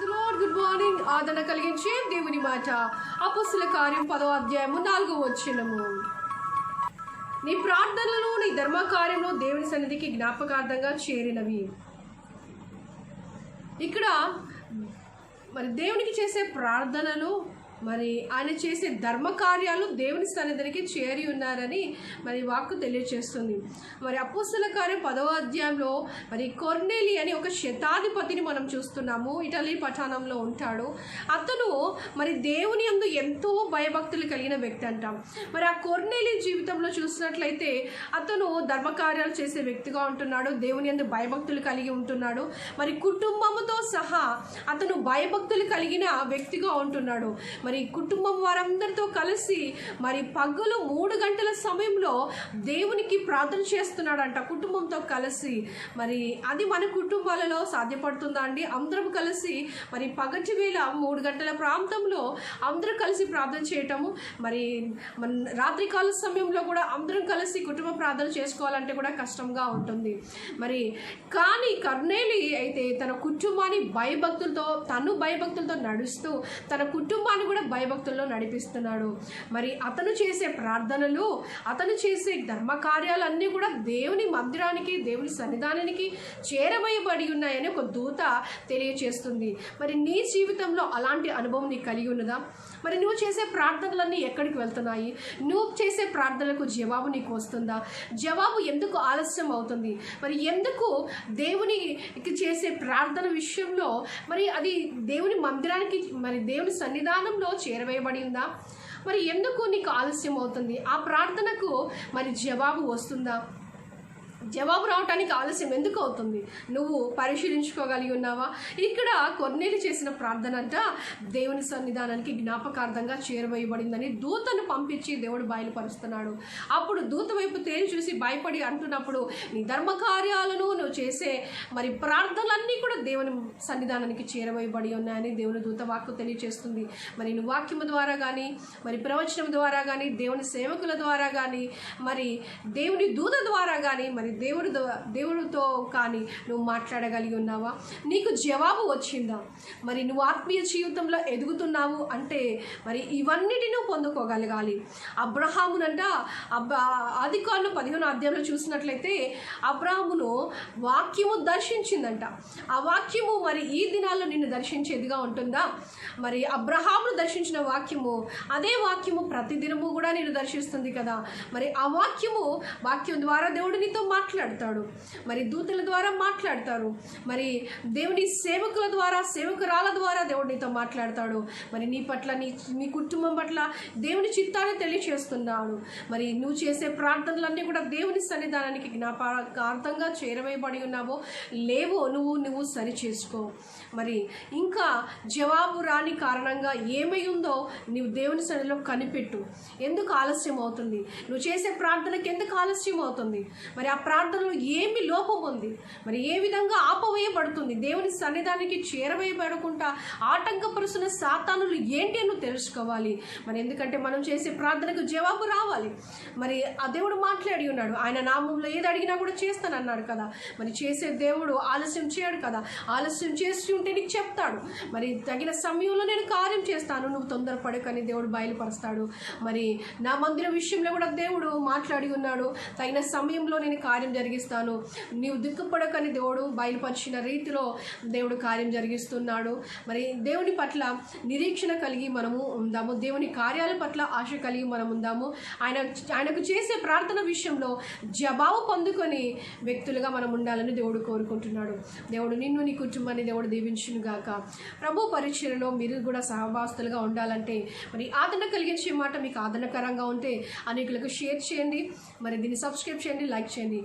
Good morning ఆదరణ కలిగించే దేవుని మాట. అపస్సుల కార్యం పదో అధ్యాయము నాలుగో వచ్చినము నీ ప్రార్థనలు నీ ధర్మ కార్యము దేవుని సన్నిధికి జ్ఞాపకార్థంగా చేరినవి. ఇక్కడ మరి దేవునికి చేసే ప్రార్థనలు మరి ఆయన చేసే ధర్మ కార్యాలు దేవుని సన్నిధికి చేరి ఉన్నారని మరి వాక్కు తెలియచేస్తుంది. మరి అపోస్తుల కార్యం పదవ అధ్యాయంలో మరి కొర్నేలి అని ఒక శతాధిపతిని మనం చూస్తున్నాము. ఇటలీ పఠానంలో ఉంటాడు. అతను మరి దేవుని యందు ఎంతో భయభక్తులు కలిగిన వ్యక్తి అంటాం. మరి ఆ కొర్నేలి జీవితంలో చూసినట్లయితే అతను ధర్మకార్యాలు చేసే వ్యక్తిగా ఉంటున్నాడు. దేవుని అందు భయభక్తులు కలిగి ఉంటున్నాడు. మరి కుటుంబముతో సహా అతను భయభక్తులు కలిగిన వ్యక్తిగా ఉంటున్నాడు. మరి మరి కుటుంబం వారందరితో కలిసి మరి పగలు మూడు గంటల సమయంలో దేవునికి ప్రార్థన చేస్తున్నాడంట. కుటుంబంతో కలిసి మరి అది మన కుటుంబాలలో సాధ్యపడుతుందా అండి? అందరం కలిసి మరి పగటి వేళ మూడు గంటల ప్రాంతంలో అందరూ కలిసి ప్రార్థన చేయటము మరి మన రాత్రికాల సమయంలో కూడా అందరం కలిసి కుటుంబ ప్రార్థన చేసుకోవాలంటే కూడా కష్టంగా ఉంటుంది. మరి కానీ కర్ణేలి అయితే తన కుటుంబాన్ని భయభక్తులతో తను భయభక్తులతో నడుస్తూ తన కుటుంబాన్ని కూడా భయభక్తుల్లో నడిపిస్తున్నాడు. మరి అతను చేసే ప్రార్థనలు అతను చేసే ధర్మ కార్యాలన్నీ కూడా దేవుని మందిరానికి దేవుని సన్నిధానానికి చేరవేయబడి ఉన్నాయని ఒక దూత తెలియచేస్తుంది. మరి నీ జీవితంలో అలాంటి అనుభవం నీకు కలిగి ఉన్నదా? మరి నువ్వు చేసే ప్రార్థనలన్నీ ఎక్కడికి వెళ్తున్నాయి? నువ్వు చేసే ప్రార్థనలకు జవాబు నీకు వస్తుందా? జవాబు ఎందుకు ఆలస్యం అవుతుంది? మరి ఎందుకు దేవునికి చేసే ప్రార్థన విషయంలో మరి అది దేవుని మందిరానికి మరి దేవుని సన్నిధానంలో చేరవేయబడి ఉందా మరి ఎందుకు నీకు ఆలస్యం అవుతుంది ఆ ప్రార్థనకు మరి జవాబు వస్తుందా? జవాబు రావటానికి ఆలస్యం ఎందుకు అవుతుంది? నువ్వు పరిశీలించుకోగలిగి ఉన్నావా? ఇక్కడ కొన్నేళ్ళు చేసిన ప్రార్థన అంట దేవుని సన్నిధానానికి జ్ఞాపకార్థంగా చేరవేయబడిందని దూతను పంపించి దేవుడు బయలుపరుస్తున్నాడు. అప్పుడు దూత వైపు తేరి చూసి భయపడి అంటున్నప్పుడు నీ ధర్మ కార్యాలను నువ్వు చేసే మరి ప్రార్థనలన్నీ కూడా దేవుని సన్నిధానానికి చేరవేయబడి ఉన్నాయని దేవుని దూత వాక్కు తెలియచేస్తుంది. మరి నువ్వు వాక్యము ద్వారా కానీ మరి ప్రవచనం ద్వారా కానీ దేవుని సేవకుల ద్వారా కానీ మరి దేవుని దూత ద్వారా కానీ మరి దేవుడు ద్వా- దేవుడితో కానీ నువ్వు మాట్లాడగలిగి ఉన్నావా? నీకు జవాబు వచ్చిందా? మరి నువ్వు ఆత్మీయ జీవితంలో ఎదుగుతున్నావు అంటే మరి ఇవన్నిటిని పొందుకోగలగాలి. అబ్రహామునంట అబ్బ ఆది పదిహేను అధ్యాయంలో చూసినట్లయితే అబ్రహామును వాక్యము దర్శించిందంట. ఆ వాక్యము మరి ఈ దినాల్లో నిన్ను దర్శించేదిగా ఉంటుందా? మరి అబ్రహామును దర్శించిన వాక్యము అదే వాక్యము ప్రతిదినము కూడా నేను దర్శిస్తుంది కదా? మరి ఆ వాక్యము వాక్యం ద్వారా దేవుడు నీతో మాట్లాడతాడు. మరి దూతల ద్వారా మాట్లాడతారు. మరి దేవుని సేవకుల ద్వారా సేవకురాల ద్వారా దేవుడు నీతో మాట్లాడతాడు. మరి నీ పట్ల నీ నీ కుటుంబం పట్ల దేవుని చిత్తాన్ని తెలియచేస్తున్నాడు. మరి నువ్వు చేసే ప్రార్థనలన్నీ కూడా దేవుని సన్నిధానానికి జ్ఞాపకార్థంగా చేరవేయబడి ఉన్నావో లేవో నువ్వు నువ్వు సరి చేసుకో. మరి ఇంకా జవాబు రాని కారణంగా ఏమై ఉందో నీవు దేవుని సన్నిధిలో కనిపెట్టు. ఎందుకు ఆలస్యం అవుతుంది నువ్వు చేసే ప్రార్థనకి ఎందుకు ఆలస్యం అవుతుంది మరి ఆ ప్రార్థనలో ఏమి లోపం ఉంది? మరి ఏ విధంగా ఆపవేయబడుతుంది? దేవుని సన్నిధానికి చేరవేయబడకుండా ఆటంకపరుస్తున్న సాతానులు ఏంటి అని తెలుసుకోవాలి. మరి ఎందుకంటే మనం చేసే ప్రార్థనకు జవాబు రావాలి. మరి ఆ దేవుడు మాట్లాడి ఉన్నాడు. ఆయన నామంలో ఏది అడిగినా కూడా చేస్తానన్నాడు కదా. మరి చేసే దేవుడు ఆలస్యం చేయడు కదా. ఆలస్యం చేసి ఉంటే నీకు చెప్తాడు. మరి తగిన సమయంలో నేను కార్యం చేస్తాను. నువ్వు తొందరపడకని దేవుడు బయలుపరుస్తాడు. మరి నా మందిరం విషయంలో కూడా దేవుడు మాట్లాడి ఉన్నాడు. తగిన సమయంలో నేను కార్యం జరిగిస్తాను. నీవు దిక్కుపడకని దేవుడు బయలుపరిచిన రీతిలో దేవుడు కార్యం జరిగిస్తున్నాడు. మరి దేవుని పట్ల నిరీక్షణ కలిగి మనము ఉందాము. దేవుని కార్యాల పట్ల ఆశ కలిగి మనం ఉందాము. ఆయన ఆయనకు చేసే ప్రార్థన విషయంలో జవాబు పొందుకొని వ్యక్తులుగా మనం ఉండాలని దేవుడు కోరుకుంటున్నాడు. దేవుడు నిన్ను నీ కుటుంబాన్ని దేవుడు దీవించును గాక ప్రభు పరిచయలో మీరు కూడా సహవాస్తులుగా ఉండాలంటే మరి ఆదరణ కలిగించే మాట మీకు ఆదరణకరంగా ఉంటే అనేకులకు షేర్ చేయండి. మరి దీన్ని సబ్స్క్రైబ్ చేయండి లైక్ చేయండి.